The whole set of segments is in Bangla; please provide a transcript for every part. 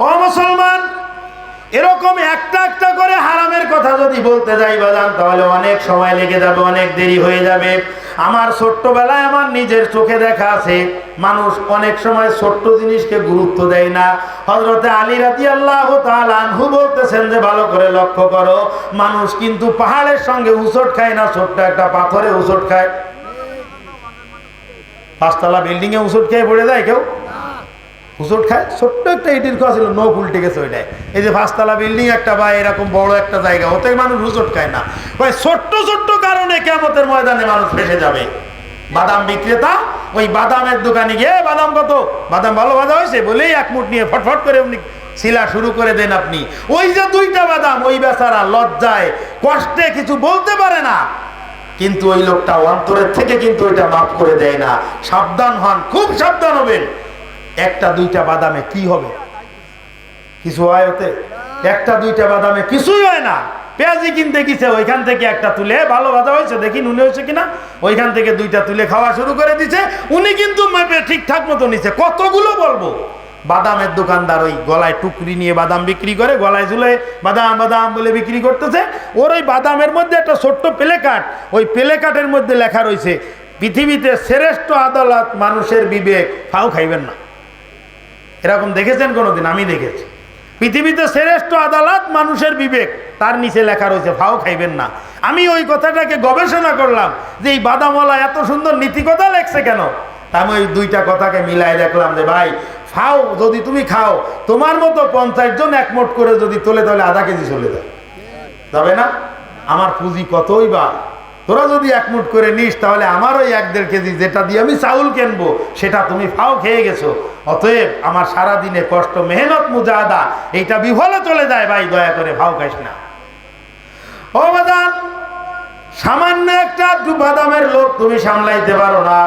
ও মুসলমান, এরকম একটা একটা করে হারামের কথা যদি বলতে যাই বাজান, তাহলে অনেক সময় লেগে যাবে, অনেক দেরি হয়ে যাবে। আমার ছোট্টবেলায় আমার নিজের চোখে দেখা আছে, মানুষ অনেক সময় ছোট্ট জিনিসকে গুরুত্ব দেয় না। হজরতে আলী রাতি আল্লাহ আনহু বলতেছেন যে, ভালো করে লক্ষ্য করো, মানুষ কিন্তু পাহাড়ের সঙ্গে উচট খায় না, ছোট্ট একটা পাথরে উচট খায়। পাঁচতলা বিল্ডিংয়ে উচট খেয়ে পড়ে যায় কেউ? হুসুট খায়। ছোট্ট একটা ইটির খাওয়া ছিল, নখ উল্টে গেছে ওইটাই এই যে পাঁচতলা বিল্ডিং একটা বা এরকম বড় একটা জায়গা ওতে মানুষ হুসুট খায় না। ওই ছোট্ট ছোট্ট কারণে কেমতের ময়দানে মানুষ ফেসে যাবে। বাদাম বিক্রেতা, ওই বাদামের দোকানে গিয়ে, বাদাম কত? বাদাম ভালো ভাজা হয়েছে। বলেই এক মুঠ নিয়ে ফটফট করে এমনি শিলা শুরু করে দেন আপনি। ওই যে দুইটা বাদাম, ওই বেচারা লজ্জায়, কষ্টে কিছু বলতে পারে না। কিন্তু ওই লোকটা অন্তরের থেকে কিন্তু ওইটা মাফ করে দেয় না। সাবধান হন, খুব সাবধান হবেন। একটা, দুইটা বাদামে কি হবে? কিছু হয় ওতে? একটা, দুইটা বাদামে কিছুই হয় না। পেঁয়াজি কিনতে গেছে, ওইখান থেকে একটা তুলে, ভালো ভাজা হয়েছে, দেখি নুনে হয়েছে কিনা। ওইখান থেকে দুইটা তুলে খাওয়া শুরু করে দিছে। উনি কিন্তু মাপে ঠিকঠাক মতো নিছে। কতগুলো বলব? বাদামের দোকানদার ওই গলায় টুকরি নিয়ে বাদাম বিক্রি করে, গলায় ঝুলে বাদাম বাদাম বলে বিক্রি করতেছে। ওর ওই বাদামের মধ্যে একটা ছোট্ট প্লে কার্ড ওই প্লে কার্ডের মধ্যে লেখা রয়েছে, পৃথিবীতে শ্রেষ্ঠ আদালত মানুষের বিবেক, ফাও খাইবেন না। এরকম দেখেছেন কোনোদিন? আমি দেখেছি। পৃথিবীতে শ্রেষ্ঠ আদালত মানুষের বিবেক। তার নিচে লেখা রয়েছে ফাও খাইবেন না। আমি ওই কথাটাকে গবেষণা করলাম যে এই বাদামওয়ালা এত সুন্দর নীতিকথা লেখছে কেন? আমি ওই দুইটা কথাকে মিলাই দেখলাম যে, ভাই ফাও যদি তুমি খাও, তোমার মতো পঞ্চাশ জন একমোট করে যদি তোলে, তাহলে আধা কেজি চলে যায়। যাবে না, আমার পুঁজি কতই বা তোরা যদি এক মুঠ করে নিস, তাহলে আমার ওই এক দেড় কেজি যেটা দিয়ে আমি চাউল কিনবো, সেটা তুমি ফাও খেয়ে গেছো। অতএব আমার সারা দিনে কষ্ট, মেহনত মুজাহাদা, এইটা বিফলে চলে যায় ভাই, দয়া করে ফাও খাইস না। ও বাদাম, সামান্য একটা বাদামের লোক তুমি সামলাইতে পারো না।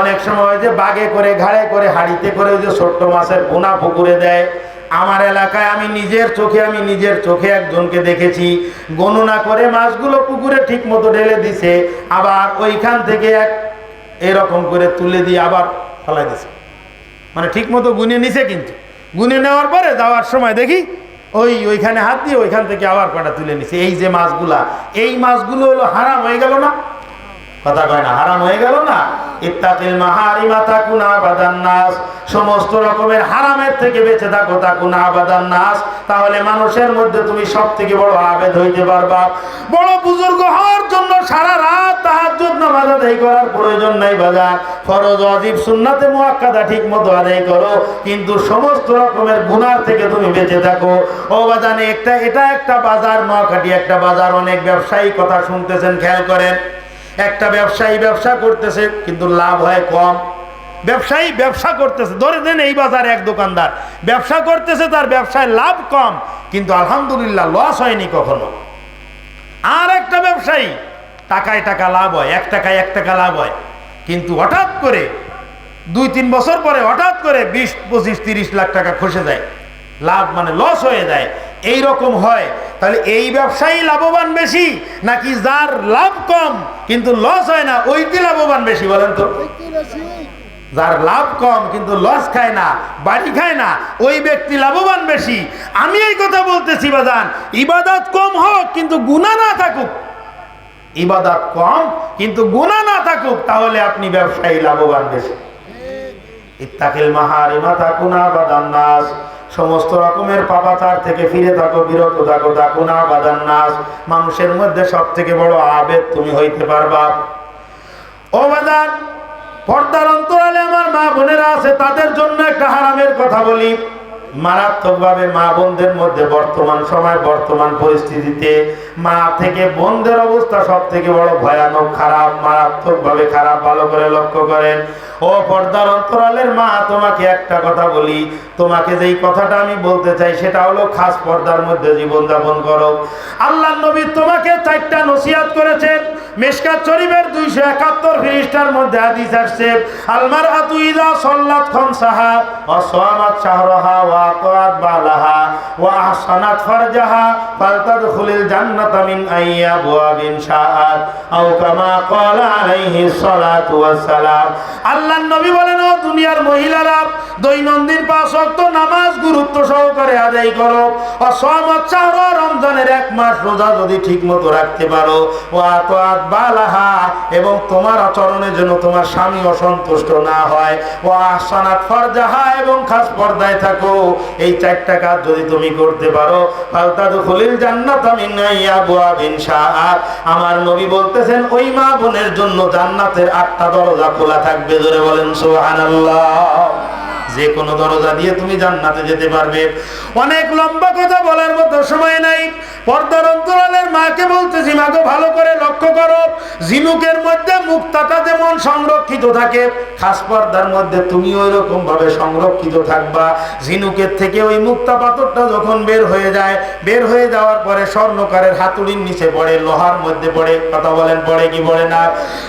অনেক সময় যে বাগে করে, ঘাড়ে করে, হাড়িতে করে ওই যে ছোট্ট মাছের পোনা পুকুরে দেয় আমার এলাকায় আমি নিজের চোখে, আমি নিজের চোখে একজনকে দেখেছি। গণনা করে মাছগুলো পুকুরে ঠিক মতো ঢেলে দিছে, আবার ওইখান থেকে এক এরকম করে তুলে দিয়ে আবার ফেলাই দিছে। মানে ঠিক মতো গুনে নিছে কিন্তু। গুনে নেওয়ার পরে যাওয়ার সময় দেখি ওই ওইখানে হাত দিয়ে ওইখান থেকে আবার কটা তুলে নিছে। এই যে মাছগুলা, এই মাছগুলো হলো হারাম হয়ে গেল না? কথা কয় না, হারাম হয়ে গেল না? মাহারিমা নাস। সমস্ত রকমের হারামের থেকে বেঁচে থাকো নাস। তাহলে মানুষের মধ্যে তুমি সব থেকে বড় আবেদ হইতে পারবা। বড় বুজুর্গ হওয়ার জন্য সারা রাত করার প্রয়োজন নাই ফরজ, ওয়াজিব, সুন্নাতে মুআক্কাদা ঠিক মতো আদায় করো। কিন্তু সমস্ত রকমের গুনার থেকে তুমি বেঁচে থাকো। ও বাজানে, একটা, এটা একটা বাজার নোয়াখাটি একটা বাজার। অনেক ব্যবসায়ী কথা শুনতেছেন, খেয়াল করেন। একটা ব্যবসায়ী ব্যবসা করতেছে, কিন্তু লাভ হয় কম। ব্যবসায়ী ব্যবসা করতেছে, ধরে দেন এই বাজারে এক দোকানদার। ব্যবসা করতেছে, তার ব্যবসায় লাভ কম, কিন্তু আলহামদুলিল্লাহ লস হয়নি কখনো। আর একটা ব্যবসায়ী, টাকায় টাকা লাভ হয়, এক টাকায় এক টাকা লাভ হয়। কিন্তু হঠাৎ করে, দুই তিন বছর পরে হঠাৎ করে বিশ, পঁচিশ, তিরিশ লাখ টাকা খসে যায়। লাভ মানে লস হয়ে যায়। এই রকম হয় তাহলে এই ব্যবসায়ী লাভবান বেশি নাকি যার লাভ কম কিন্তু লস হয় না? ওইটি লাভবান বেশি বলেন তো। যার লাভ কম কিন্তু লস খায় না বাড়ি খায় না ওই ব্যক্তি লাভবান বেশি। আমি এই কথা বলতেছি বাজান ইবাদত কম হোক কিন্তু গুণা না থাকুক। ইবাদত কম কিন্তু গুণা না থাকুক তাহলে আপনি ব্যবসায়ী লাভবান বেশি। ইত্তাকিল মাহারিমা তাকুনা বাদান নাস। সমস্ত রকমের পাপাচার থেকে ফিরে থাকো, বিরত থাকো তাকুনা বাদান নাস মানুষের মধ্যে সব থেকে বড় আবেদ তুমি হইতে পারবা। ও বাদান পর্দার অন্তরালে আমার মা বোনেরা আছে, তাদের জন্য একটা হারামের কথা বলি। মারাত্মকভাবে মা বোনদের মধ্যে বর্তমান সময়, বর্তমান পরিস্থিতিতে মা থেকে বোনদের অবস্থা সব থেকে বড় ভয়ানক, খারাপ, মারাত্মকভাবে খারাপ, ভালো করে লক্ষ্য করেন। ও পর্দার অন্তরালের মা, তোমাকে একটা কথা বলি, তোমাকে যেই কথাটা আমি বলতে চাই, সেটা হলো খাস পর্দার মধ্যে জীবনযাপন করো। আল্লাহ নবী তোমাকে চারটা নসিহাত করেছেন। মেশকাত শরীফের দুইশো একাত্তর ফিরিস্টার মধ্যে হাদিস আসছে আলমার আতু ইদা সল্লাত খমসাহা ও সোয়ামাত শাহরহা ওয়া আতাত বালাহা ওয়া আহসানাত ফারজাহা ফালতাদখুলিল জান্নাতা। শাআত আও কামা ক্বালা আলাইহি সালাতু ওয়াস সালাম আল্লাহর নবী বলেন, ও দুনিয়ার মহিলারা, দৈনন্দিন পাঁচ নামাজ গুরুত্ব সহকারে আদায় করো। রমজানের এক মাস রোজা যদি ঠিক মতো রাখতে পারো। ও বালাহা, এবং তোমার আচরণের জন্য তোমার স্বামী অসন্তুষ্ট না হয়। ও আসানাত ফরজাহা, এবং খাস পর্দায় থাকো। এই চারটা কাজ যদি তুমি করতে পারো ফালতাদু খলিল জান্নাত মিনাইয়া আমার নবী বলতেছেন, ওই মা বোনের জন্য জান্নাতের আটটা দরজা খোলা থাকবে। জোরে বলেন, সুবহানাল্লাহ। যে কোনো দরজা দিয়ে তুমি জান্নাতে যেতে পারবে। অনেক লম্বা কথা বলার মতো সময় নাই। পর্দার অন্তরালের মাকে বলতেছি মাকে ভালো করে লক্ষ্য করো। ঝিনুকের মধ্যে মুক্তাটা যেমন সংরক্ষিত থাকে, খাস পর্দার মধ্যে তুমি ওই রকম ভাবে সংরক্ষিত থাকবা। ঝিনুকের থেকে ওই মুক্তা পাথরটা যখন বের হয়ে যায়, বের হয়ে যাওয়ার পরে স্বর্ণকারের হাতুড়ির নিচে পড়ে, লোহার মধ্যে পড়ে, কথা বলেন, পড়ে কি পড়ে না?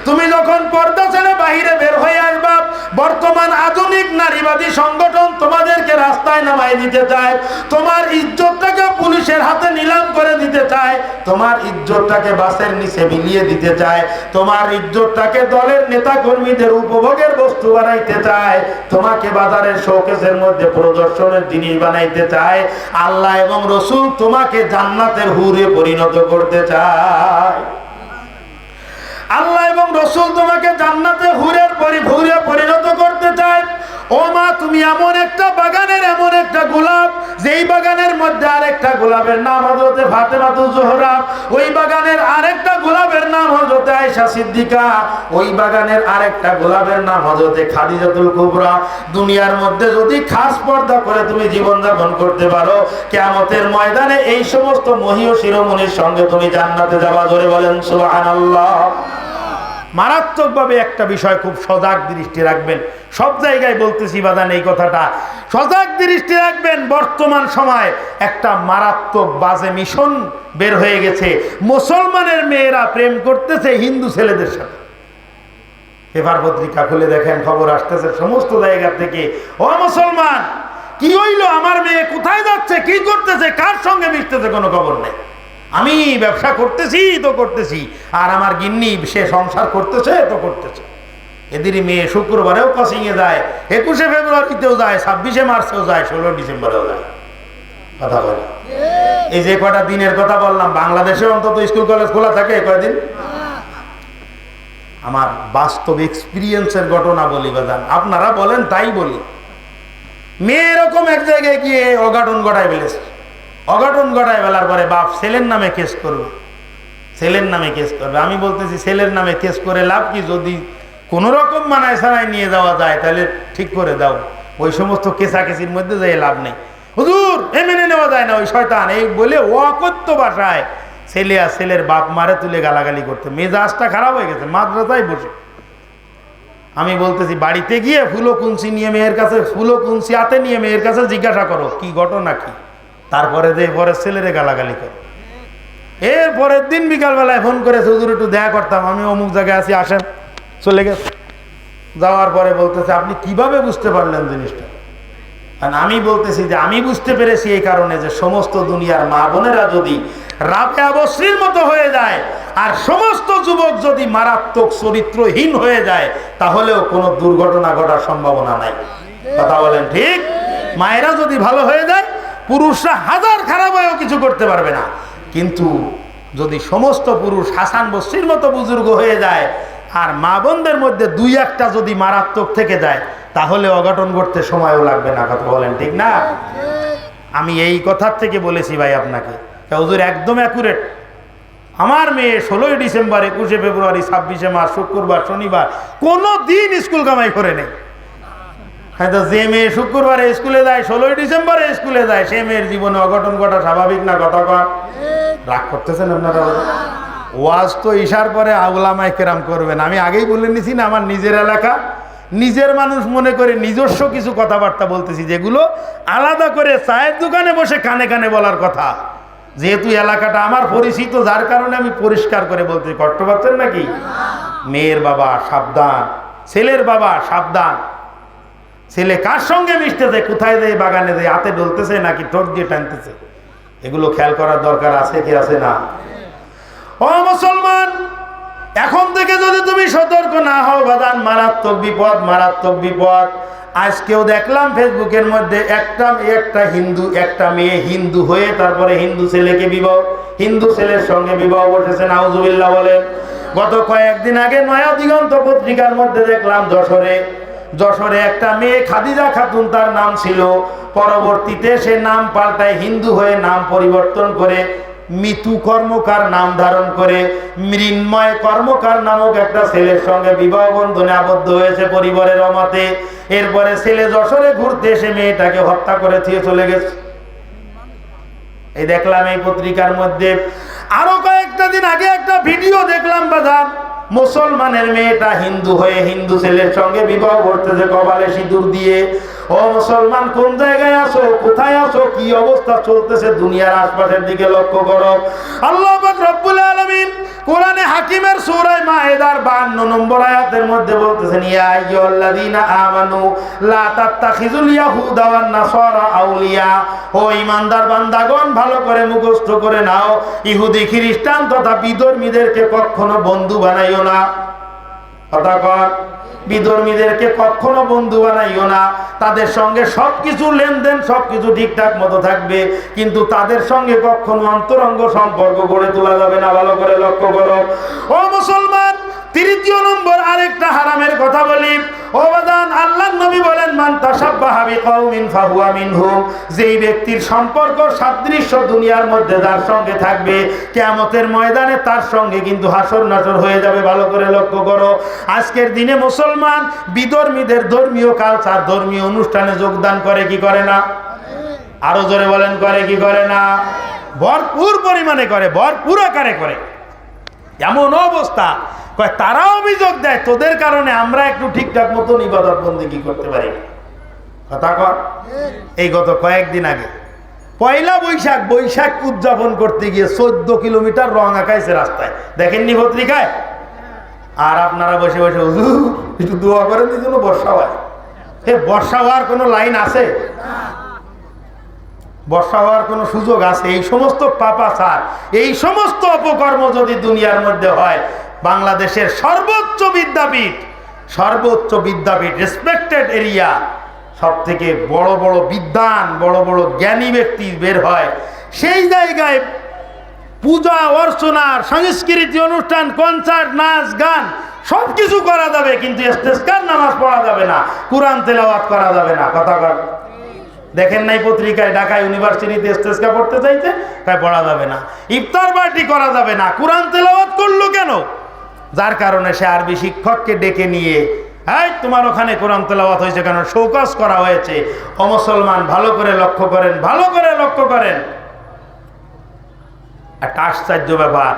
তুমি যখন পর্দা ছেড়ে বাহিরে বের হয়ে আসবা বর্তমান আধুনিক নারীবাদী সংগঠন তোমাদেরকে রাস্তায় নামাই দিতে চায়। তোমার ইজ্জতটাকে পুলিশের হাতে নিলাম করে দিতে চায়। তোমার ইজ্জতটাকে বাসের নিচে মিলিয়ে দিতে চায়। তোমার ইজ্জতটাকে দলের নেতা কর্মীদের উপভোগের বস্তু বানাইতে চায়। তোমাকে বাজারের শোকেসের মধ্যে প্রদর্শনের জিনিস বানাইতে চায়। আল্লাহ এবং রসুল তোমাকে জান্নাতের হুরে পরিণত করতে চায়। আল্লাহ রসুল তোমাকে জান্নাতে হুরের পরি হুরে পরিণত করতে চায়। ও মা, তুমি এমন একটা বাগানের, এমন একটা গোলাপ, যেই বাগানের মধ্যে আরেকটা গোলাপের নাম হজরতে ফাতেমাতু জোহরা, ওই বাগানের আরেকটা গোলাপের নাম হজরতে আয়েশা সিদ্দিকা, ওই বাগানের আরেকটা গোলাপের নাম হজরতে খাদিজাতুল কুবরা। দুনিয়ার মধ্যে যদি খাস পর্দা করে তুমি জীবন যাপন করতে পারো, কেয়ামতের ময়দানে এই সমস্ত মহীয় শিরোমণির সঙ্গে তুমি জান্নাতে যাবা। ধরে বলেন, সুবহানাল্লাহ। মারাত্মকভাবে একটা বিষয় খুব সজাগ দৃষ্টি রাখবেন। সব জায়গায় বলতেছি বাদান এই কথাটা। সজাগ দৃষ্টি রাখবেন, বর্তমান সময় একটা মারাত্মক বাজে মিশন বের হয়ে গেছে। মুসলমানের মেয়েরা প্রেম করতেছে হিন্দু ছেলেদের সাথে। পেপার পত্রিকা খুলে দেখেন, খবর আসতেছে সমস্ত জায়গা থেকে। ও মুসলমান, কি হইল? আমার মেয়ে কোথায় যাচ্ছে? কি করতেছে? কার সঙ্গে মিশতেছে? কোনো খবর নেই। আমি ব্যবসা করতেছি, তো করতেছি। আর আমার গিন্নি সে সংসার করতেছে, তো করতেছে। এদেরই মেয়ে শুক্রবারেও কসিংয়ে যায়, একুশে ফেব্রুয়ারিতেও যায়, ছাব্বিশে মার্চেও যায় ষোলো ডিসেম্বরেও যায়। কথা বলে। এই যে কটা দিনের কথা বললাম বাংলাদেশে অন্তত স্কুল, কলেজ খোলা থাকে কয়দিন? আমার বাস্তব এক্সপিরিয়েন্সের ঘটনা বলি, বাজান। আপনারা বলেন, তাই বলি। মেয়ে এরকম এক জায়গায় গিয়ে অঘটন ঘটায় ফেলেছে। অঘটন ঘটায় বেলার পরে বাপ ছেলের নামে কেস করবে ছেলের নামে কেস করবে। আমি বলতেছি, ছেলের নামে কেস করে লাভ কি? যদি কোনো রকম মানায় সানায় নিয়ে যাওয়া যায়, তাহলে ঠিক করে দাও। ওই সমস্ত কেসাকেসির মধ্যে যাই লাভ নেই। হুজুর, এ মেনে নেওয়া যায় না ওই শয়তান। এই বলে অকথ্য ভাষায় ছেলে আর ছেলের বাপ মারে তুলে গালাগালি করতে। মেজাজটা খারাপ হয়ে গেছে, মাদ্রাসায় বসে। আমি বলতেছি, বাড়িতে গিয়ে ফুলো কুঞ্চি নিয়ে মেয়ের কাছে ফুলো কুঞ্চি হাতে নিয়ে মেয়ের কাছে জিজ্ঞাসা করো, কি ঘটনা কি? তারপরে যে পরে ছেলেরে গালাগালি করো। এর পরের দিন বিকালবেলায় ফোন করে, হুজুর, একটু দেখা করতাম। আমি অমুক জায়গায় আছি, আসেন। চলে গেছে যাওয়ার পরে বলতেছে, আপনি কীভাবে বুঝতে পারলেন জিনিসটা? কারণ আমি বলতেছি যে, আমি বুঝতে পেরেছি এই কারণে যে সমস্ত দুনিয়ার মা বোনেরা যদি রাতে অবশ্রীর মতো হয়ে যায় আর সমস্ত যুবক যদি মারাত্মক চরিত্রহীন হয়ে যায়, তাহলেও কোনো দুর্ঘটনা ঘটার সম্ভাবনা নাই। কথা বলেন ঠিক? মায়েরা যদি ভালো হয়ে যায় পুরুষরা হাজার খারাপ হয়েও কিছু করতে পারবে না। কিন্তু যদি সমস্ত পুরুষ হাসান বস্রির মতো বুজুর্গ হয়ে যায়, আর মা বোনদের মধ্যে দুই একটা যদি মারাত্মক থেকে যায়, তাহলে অঘটন ঘটতে সময়ও লাগবে না, কথা বলেন ঠিক না? আমি এই কথার থেকে বলেছি ভাই আপনাকে হুজুর একদম অ্যাকুরেট আমার মেয়ে ষোলোই ডিসেম্বর, একুশে ফেব্রুয়ারি, ছাব্বিশে মার্চ, শুক্রবার, শনিবার, কোনো দিন স্কুল কামাই করে নেই। হ্যাঁ তো যে মেয়ে শুক্রবারে স্কুলে যায়, ষোলোই ডিসেম্বরে স্কুলে যায়, সে মেয়ের জীবনে অঘটন ঘটা স্বাভাবিক না, কথা কর রাগ করতেছেন আপনারা? ওয়াজ তো ইশার পরে আউলামায় কেরাম করবেন। আমি আগেই বলে নিছি না, আমার নিজের এলাকা। নিজের মানুষ মনে করে নিজস্ব কিছু কথাবার্তা বলতেছি, যেগুলো আলাদা করে চায়ের দোকানে বসে কানে কানে বলার কথা। যেহেতু এলাকাটা আমার পরিচিত, যার কারণে আমি পরিষ্কার করে বলতে কষ্ট পাচ্ছেন নাকি? মেয়ের বাবা, সাবধান। ছেলের বাবা, সাবধান। ছেলে কার সঙ্গে মিশতেছে কোথায় দেয়? বাগানে দেয়? হাতে ডলতেছে নাকি ঠোঁট দিয়ে টানতেছে? এগুলো খেয়াল করার দরকার আছে কি আছে না? ও মুসলমান, এখন থেকে যদি তুমি সতর্ক না হও বাদান মারাত্মক বিপদ মারাত্মক বিপদ। আজকেও দেখলাম ফেসবুকের মধ্যে একটা একটা হিন্দু, একটা মেয়ে হিন্দু হয়ে তারপরে হিন্দু ছেলেকে বিবাহ, হিন্দু ছেলের সঙ্গে বিবাহ বসেছে, নাউজুবিল্লাহ বলেন। গত কয়েকদিন আগে নয়া দিগন্ত পত্রিকার মধ্যে দেখলাম যশোরে যশোরে একটা মেয়ে খাদিজা খাতুন, তার নাম ছিল। পরবর্তীতে সে নাম পাল্টায় হিন্দু হয়ে নাম পরিবর্তন করে মিতু কর্মকার নাম ধারণ করে। মৃন্ময় কর্মকার নামক একটা ছেলের সঙ্গে বিবাহ বন্ধনে আবদ্ধ হয়েছে পরিবারের অমাতে। এরপরে ছেলে যশোরে ঘুরতে এসে মেয়েটাকে হত্যা করে দিয়ে চলে গেছে। এই দেখলাম এই পত্রিকার মধ্যে। আরও কয়েকটা দিন আগে একটা ভিডিও দেখলাম বাজার। মুসলমানের মেয়েটা হিন্দু হয়ে হিন্দু ছেলের সঙ্গে বিবাহ করতেছে কপালে সিঁদুর দিয়ে, ও মুসলমান, কোন জায়গায় আসো কোথায় আছো? কি অবস্থা চলতেছে? দুনিয়ার আশপাশের দিকে লক্ষ্য করো। আল্লাহ রব্বুল আলামিন কোরআনে হাকিমের সুরায় মায়েদার 52 নম্বর আয়াতের মধ্যে বলতেছেন, ইয়া আইয়ুহাল্লাযীনা আমানু, লা তাত্তাখিযুল ইয়াহুদা ওয়ান নাসারা আউলিয়া। ও ঈমানদার বান্দাগণ, ভালো করে মুখস্থ করে নাও। ইহুদি, খ্রিস্টান তথা বিধর্মীদেরকে কখনো বন্ধু বানাইও না। কথা কর বিধর্মীদেরকে কখনো বন্ধু বানাইও না। তাদের সঙ্গে সব কিছু লেনদেন সব কিছু ঠিকঠাক মতো থাকবে। কিন্তু তাদের সঙ্গে কখনো অন্তরঙ্গ সম্পর্ক গড়ে তোলা যাবে না। ভালো করে লক্ষ্য করো। ও মুসলমান, তৃতীয় নম্বর আরেকটা হারামের কথা বলি। ও বাদান আল্লাহ নবী মান বিকাউমিন ফাহুয়া মিনহুম। যেই ব্যক্তির সম্পর্ক সাদৃশ্য দুনিয়ার মধ্যে যার সঙ্গে থাকবে, কিয়ামতের ময়দানে তার সঙ্গে কিন্তু হাসর নাসর হয়ে যাবে, ভালো করে লক্ষ্য করো। আজকের দিনে মুসলমান বিধর্মীদের ধর্মীয় কালচার ধর্মীয় অনুষ্ঠানে যোগদান করে কি করে না? আরও জোরে বলেন, করে কি করে না? ভরপুর পরিমাণে করে, ভরপুর আকারে করে। এমন অবস্থা তারা অভিযোগ দেয়, তোদের কারণে আমরা একটু ঠিকঠাক মতন ইবাদত বন্দিগি করতে পারি? না। কথা কর। এই গত কয়েকদিন আগে। পয়লা বৈশাখ বৈশাখ উদযাপন করতে গিয়ে চোদ্দ কিলোমিটার রং আঁকাইছে রাস্তায়। দেখেননি পত্রিকায়? আর আপনারা বসে বসে একটু দোয়া করেন, এই জন্য বর্ষা হয়। হে বর্ষা হওয়ার কোনো লাইন আছে? বর্ষা হওয়ার কোনো সুযোগ আছে? এই সমস্ত পাপাচার, এই সমস্ত অপকর্ম যদি দুনিয়ার মধ্যে হয়, বাংলাদেশের সর্বোচ্চ বিদ্যাপীঠ সর্বোচ্চ বিদ্যাপীঠ রেসপেক্টেড এরিয়া সব থেকে বড় বড় বিদ্বান, বড় বড় জ্ঞানী ব্যক্তি বের হয়। সেই জায়গায় পূজা অর্চনার সংস্কৃতি অনুষ্ঠান কনসার্ট নাচ, গান সব কিছু করা যাবে, কিন্তু স্টেজকার নামাজ পড়া যাবে না? কোরআন তেলাওয়াত করা যাবে না। কথা দেখেন নাই পত্রিকায় ঢাকা ইউনিভার্সিটিতে স্টেজকা পড়তে চাইছে, তাই পড়া যাবে না। ইফতার পার্টি করা যাবে না। কোরআন তেলাওয়াত করল কেন? যার কারণে সে আরবি শিক্ষককে ডেকে নিয়ে হ্যাঁ তোমার ওখানে কোরআন তেলাওয়াত হয়েছে কেন? শৌকাস করা হয়েছে। ও মুসলমান ভালো করে লক্ষ্য করেন ভালো করে লক্ষ্য করেন। একটা আশ্চর্য ব্যাপার।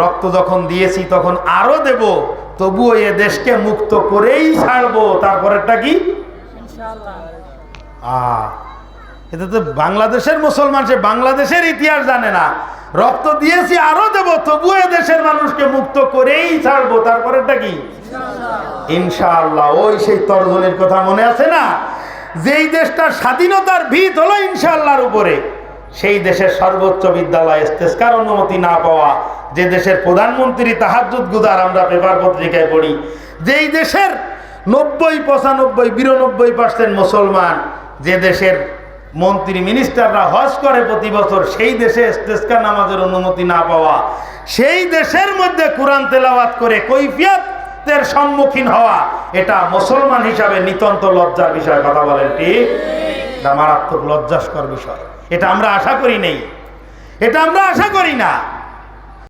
রক্ত যখন দিয়েছি তখন আরও দেব তবুও এ দেশকে মুক্ত করেই ছাড়বো। তারপরেরটা কি? এটা তো বাংলাদেশের মুসলমান সে বাংলাদেশের ইতিহাস জানে না। রক্ত দিয়েছি আরও দেব তবুও এ দেশের মানুষকে মুক্ত করেই ছাড়বো। তারপরেরটা কি? ইনশাআল্লাহ। ওই সেই তর্জনের কথা মনে আছে না? যেই দেশটার স্বাধীনতার ভিত হলো ইনশাআল্লাহর উপরে সেই দেশের সর্বোচ্চ বিদ্যালয় ইস্তেস্কার অনুমতি না পাওয়া যে দেশের প্রধানমন্ত্রী তাহাজুদ গুদার আমরা পেপার পত্রিকায় পড়ি যেই দেশের নব্বই পঁচানব্বই বিরানব্বই পার্সেন্ট মুসলমান যে দেশের মন্ত্রী মিনিস্টাররা হজ করে প্রতি বছর, সেই দেশে ইস্তেস্কা নামাজের অনুমতি না পাওয়া, সেই দেশের মধ্যে কোরআন তেলাওয়াত করে কৈফিয়তের সম্মুখীন হওয়া, এটা মুসলমান হিসাবে নিতন্ত লজ্জার বিষয়, কথা বলেন ঠিক? এটা মারাত্মক লজ্জাস্কর বিষয়। এটা আমরা আশা করি নেই। এটা আমরা আশা করি না।